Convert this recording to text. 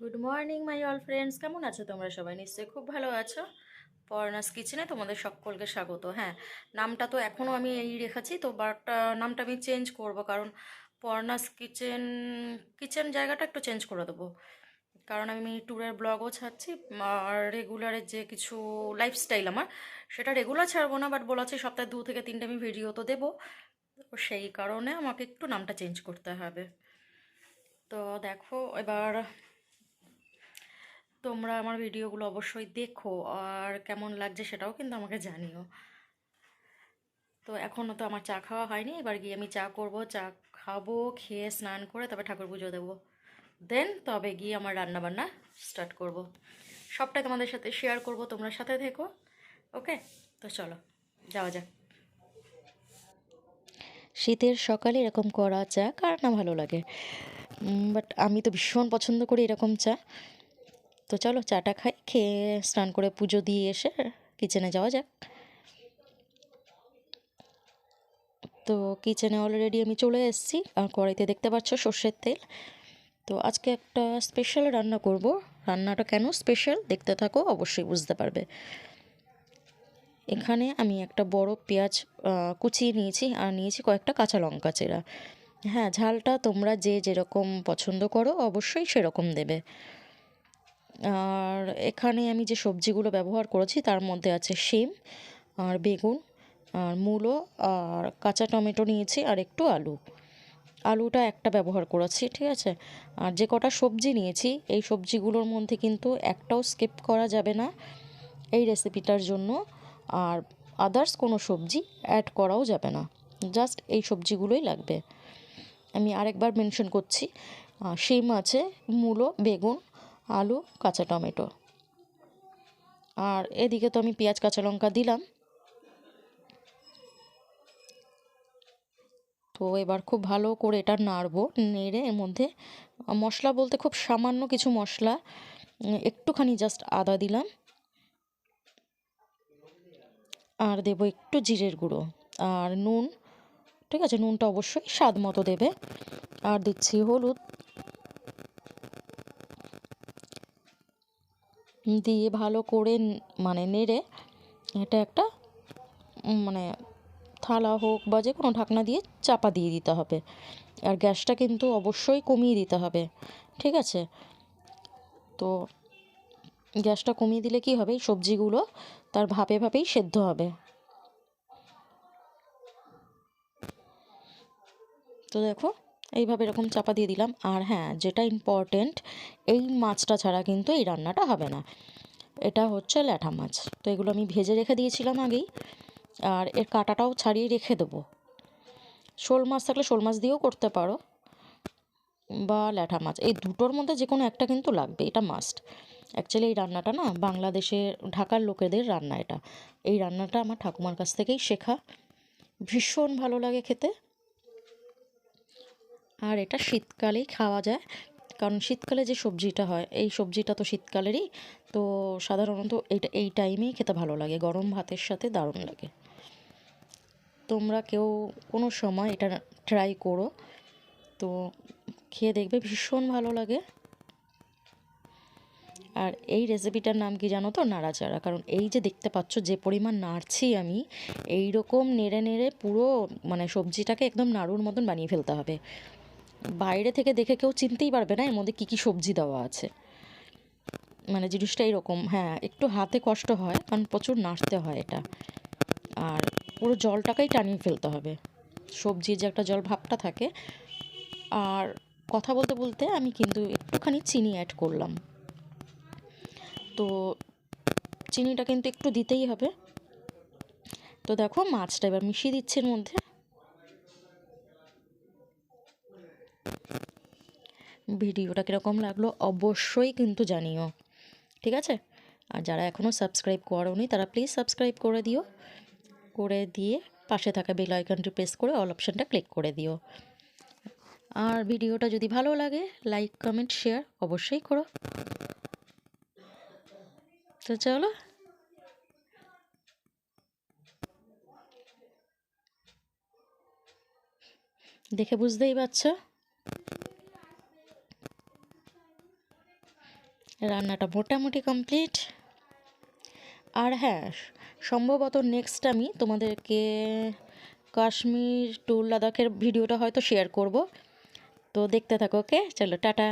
Good morning my all friends কেমন আছো তোমরা সবাই? নিশ্চয়ই খুব ভালো আছো। পর্নাস কিচেনে তোমাদের সকলকে স্বাগত। হ্যাঁ নামটা তো এখনও আমি এই রেখেছি, তো বাট নামটা আমি চেঞ্জ করব, কারণ পর্নাস কিচেন কিচেন জায়গাটা একটু চেঞ্জ করে দেবো। কারণ আমি ট্যুরের ব্লগও ছাড়ছি, আর রেগুলারের যে কিছু লাইফস্টাইল আমার, সেটা রেগুলার ছাড়বো না বাট বলা আছে সপ্তাহে দু থেকে তিনটে আমি ভিডিও তো দেবো। তো সেই কারণে আমাকে একটু নামটা চেঞ্জ করতে হবে। তো দেখো, এবার তোমরা আমার ভিডিওগুলো অবশ্যই দেখো আর কেমন লাগছে সেটাও কিন্তু আমাকে জানিও। তো এখনও তো আমার চা খাওয়া হয়নি, এবার গিয়ে আমি চা করব, চা খাব, খেয়ে স্নান করে তবে ঠাকুর পুজো দেবো। দেন তবে গিয়ে আমার রান্না বান্না স্টার্ট করব। সবটাই তোমাদের সাথে শেয়ার করব, তোমরা সাথে থেকো, ওকে? তো চলো, যাওয়া যাক। শীতের সকালে এরকম করা চা, কার না ভালো লাগে? বাট আমি তো ভীষণ পছন্দ করি এরকম চা। তো চলো চাটা খাই, খেয়ে স্নান করে পুজো দিয়ে এসে কিচেনে যাওয়া যাক। তো কিচেনে অলরেডি আমি চলে এসেছি, আর কড়াইতে দেখতে পাচ্ছ সর্ষের তেল। তো আজকে একটা স্পেশাল রান্না করব। রান্নাটা কেন স্পেশাল দেখতে থাকো, অবশ্যই বুঝতে পারবে। এখানে আমি একটা বড় পেঁয়াজ কুচিয়ে নিয়েছি, আর নিয়েছি কয়েকটা কাঁচা লঙ্কা চেরা। হ্যাঁ ঝালটা তোমরা যে যেরকম পছন্দ করো, অবশ্যই সেরকম দেবে। আর এখানে আমি যে সবজিগুলো ব্যবহার করেছি তার মধ্যে আছে শিম, আর বেগুন, আর মূলো, আর কাঁচা টমেটো নিয়েছি, আর একটু আলু। আলুটা একটা ব্যবহার করেছি, ঠিক আছে? আর যে কটা সবজি নিয়েছি, এই সবজিগুলোর মধ্যে কিন্তু একটাও স্কিপ করা যাবে না এই রেসিপিটার জন্য। আর আদার্স কোনো সবজি অ্যাড করাও যাবে না, জাস্ট এই সবজিগুলোই লাগবে। আমি আরেকবার মেনশন করছি শিম আছে, মূলো, বেগুন আলু, কাঁচা টমেটো। আর এদিকে তো আমি পেঁয়াজ, কাঁচা লঙ্কা দিলাম। তো এবার খুব ভালো করে এটা নাড়বো, নেড়ে এর মধ্যে মশলা বলতে খুব সামান্য কিছু মশলা, একটুখানি জাস্ট আদা দিলাম। আর দেবো একটু জিরের গুঁড়ো। আর নুন, ঠিক আছে, নুনটা অবশ্যই স্বাদ মতো দেবে। আর দিচ্ছি হলুদ। দিয়ে ভালো করে মানে নেড়ে এটা একটা মানে থালা হোক বা যে কোনো ঢাকনা দিয়ে চাপা দিয়ে দিতে হবে। আর গ্যাসটা কিন্তু অবশ্যই কমিয়ে দিতে হবে, ঠিক আছে? তো গ্যাসটা কমিয়ে দিলে কি হবে? সবজিগুলো তার ভাপে ভাপেই সেদ্ধ হবে। তো দেখো এইভাবে এরকম চাপা দিয়ে দিলাম। আর হ্যাঁ যেটা ইম্পর্টেন্ট এই মাছটা ছাড়া কিন্তু এই রান্নাটা হবে না। এটা হচ্ছে ল্যাঠা মাছ। তো এগুলো আমি ভেজে রেখে দিয়েছিলাম আগেই। আর এর কাঁটাটাও ছাড়িয়ে রেখে দেবো। শোল মাছ থাকলে শোল মাছ দিয়েও করতে পারো। বা ল্যাঠা মাছ। এই দুটোর মধ্যে যে কোনো একটা কিন্তু লাগবে, এটা মাস্ট অ্যাকচুয়ালি এই রান্নাটা না বাংলাদেশে ঢাকার লোকেদের রান্না এটা। এই রান্নাটা আমার ঠাকুমার কাছ থেকেই শেখা। ভীষণ ভালো লাগে খেতে। আর এটা শীতকালেই খাওয়া যায়। কারণ শীতকালে যে সবজিটা হয়, এই সবজিটা তো শীতকালেরই। তো সাধারণত এইটা এই টাইমেই খেতে ভালো লাগে। গরম ভাতের সাথে দারুণ লাগে। তোমরা কেউ কোনো সময় এটা ট্রাই করো। তো খেয়ে দেখবে ভীষণ ভালো লাগে। আর এই রেসিপিটার নাম কি জানো তো? নাড়াচাড়া। কারণ এই যে দেখতে পাচ্ছ, যে পরিমাণ নাড়ছি আমি এই রকম নেড়ে নেড়ে পুরো মানে সবজিটাকে একদম নাড়ুর মতন বানিয়ে ফেলতে হবে। বাইরে থেকে দেখে কেউ চিনতেই পারবে না এর মধ্যে কী কী সবজি দেওয়া আছে। মানে জিনিসটা এরকম হ্যাঁ একটু হাতে কষ্ট হয়, কারণ প্রচুর নাড়তে হয় এটা। আর পুরো জলটাকেই টানিয়ে ফেলতে হবে। সবজির যে একটা জল ভাবটা থাকে। আর কথা বলতে বলতে আমি কিন্তু একটুখানি চিনি অ্যাড করলাম। তো চিনিটা কিন্তু একটু দিতেই হবে। তো দেখো, মাছটা এবার মিশিয়ে দিচ্ছে এর মধ্যে। ভিডিওটা কীরকম লাগল অবশ্যই কিন্তু জানিও। ঠিক আছে? আর যারা এখনও সাবস্ক্রাইব করোনি, তারা প্লিজ সাবস্ক্রাইব করে দিও। করে দিয়ে পাশে থাকা বেল আইকনটি প্রেস করে অল অপশানটা ক্লিক করে দিও। আর ভিডিওটা যদি ভালো লাগে লাইক কমেন্ট শেয়ার অবশ্যই করো। তো চলো। দেখে বুঝতেই পারছ? রান্নাটা মোটামুটি কমপ্লিট আর হ্যাঁ সম্ভবত নেক্সট আমি তোমাদেরকে কাশ্মীর টু লাদাখের ভিডিওটা হয়তো শেয়ার করব। তো দেখতে থাকো ওকে চলো, টাটা।